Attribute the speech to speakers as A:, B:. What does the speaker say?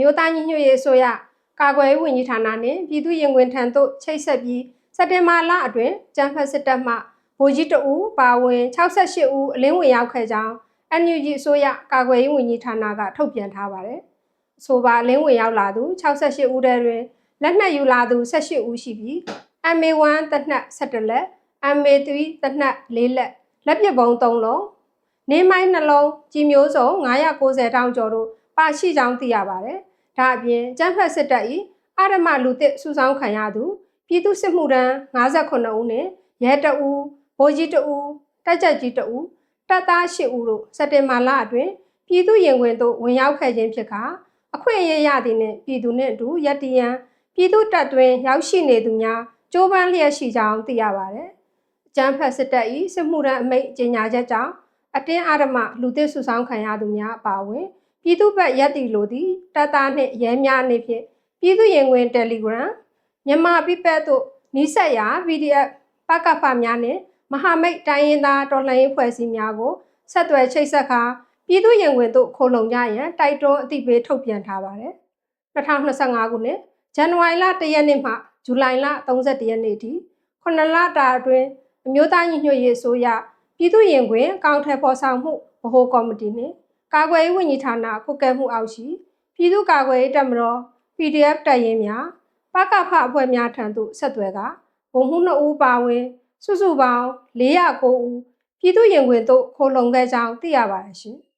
A: မျိုးသားညီညွတ်ရေးအစိုးရကာကွယ်ရေးဝန်ကြီးဌာနနှင့်ပြည်သူ့ရင်ခွင်ထံသို့ချိတ်ဆက်ပြီးစက်တင်ဘာလအတွင်းကျန်းဖက်စစ်တပ်မှဗိုလ်ကြီးတဦးပါဝင်68ဦးအလင်းဝင်ရောက်ခဲ့ကြောင်း NUG အစိုးရကာကွယ်ရေးဝန်ကြီးဌာနကထုတ်ပြန်ထားပါတယ်။အဆိုပါအလင်းဝင်ရောက်လာသူ68ဦးတည်းတွင်လက်နက်ယူလာသူ18ဦးရှိပြီး MA1 တက်နက်17လက် MA3 တက်နက်4လက်လက်ပစ်ဗုံး3လုံးနေမိုင်းနှလုံးကြီးမျိုးစုံ990တောင်ကျော်တို့ပါရှိကြောင်းသိရပါတယ်။ ဒါအပြင်ကျန်းဖက်စစ်တပ်၏အာရမလူသစ်စုဆောင်းခံရသူပြည်သူစစ်မှုထမ်း58ဦးနဲ့ရဲတအူဗိုလ်ကြီးတအူတက်ကြက်ကြီးတအူတပ်သား8ဦးတို့စက်တင်ဘာလအတွင်းပြည်သူရင်ဝင်သို့ဝင်ရောက်ခဲ့ခြင်းဖြစ်ကအခွင့်အရေးရသည်နှင့်ပြည်သူနှင့်အတူရက်တရန်ပြည်သူတပ်တွင်ရောက်ရှိနေသူများကြိုးပမ်းလျက်ရှိကြောင်းသိရပါတယ်။အကြမ်းဖက်စစ်တပ်၏စစ်မှုထမ်းအမိန့်ကြေညာချက်ကြောင့်အတင်းအဓမ္မလူသစ်စုဆောင်းခံရသူများအပါအဝင် ပြည်သူ့ဘက်ရက်တီလိုသည့်တပ်သားနှင့်ရဲများအနေဖြင့်ပြည်သူရင်ဝင် Telegram မြန်မာပြည်ပတ်သို့နီးစပ်ရာ PDF ပကဖများနှင့်မဟာမိတ်တိုင်းရင်းသားတော်လှန်ရေးဖွဲ့စည်းများကိုဆက်သွယ်ချိတ်ဆက်ခါပြည်သူရင်ဝင်သို့ခိုလုံကြရန်တိုက်တွန်းအသိပေးထုတ်ပြန်ထားပါတယ်။2025ခုနှစ်ဇန်နဝါရီလ1ရက်နေ့မှဇူလိုင်လ31ရက်နေ့ထိ9လတာအတွင်းအမျိုးသားညီညွတ်ရေးအစိုးရပြည်သူ့ရင်ခွင်အကောင့်ထဲပေါ်ဆောင်မှုဗဟိုကော်မတီနှင့် ကာကွယ်ရေးဝန်ကြီးဌာနကုကဲမှုအောက်ရှိပြည်သူ့ကာကွယ်ရေးတပ်မတော် PDF တပ်ရင်းများပကဖအဖွဲ့များထံသို့ဆက်သွယ်ကဗုံမှု2ဦးပါဝင် စုစုပေါင်း409ဦးပြည်သူ့ရင်ခွင်သို့ခိုလုံခဲ့ကြောင်းသိရပါတယ်ရှင်။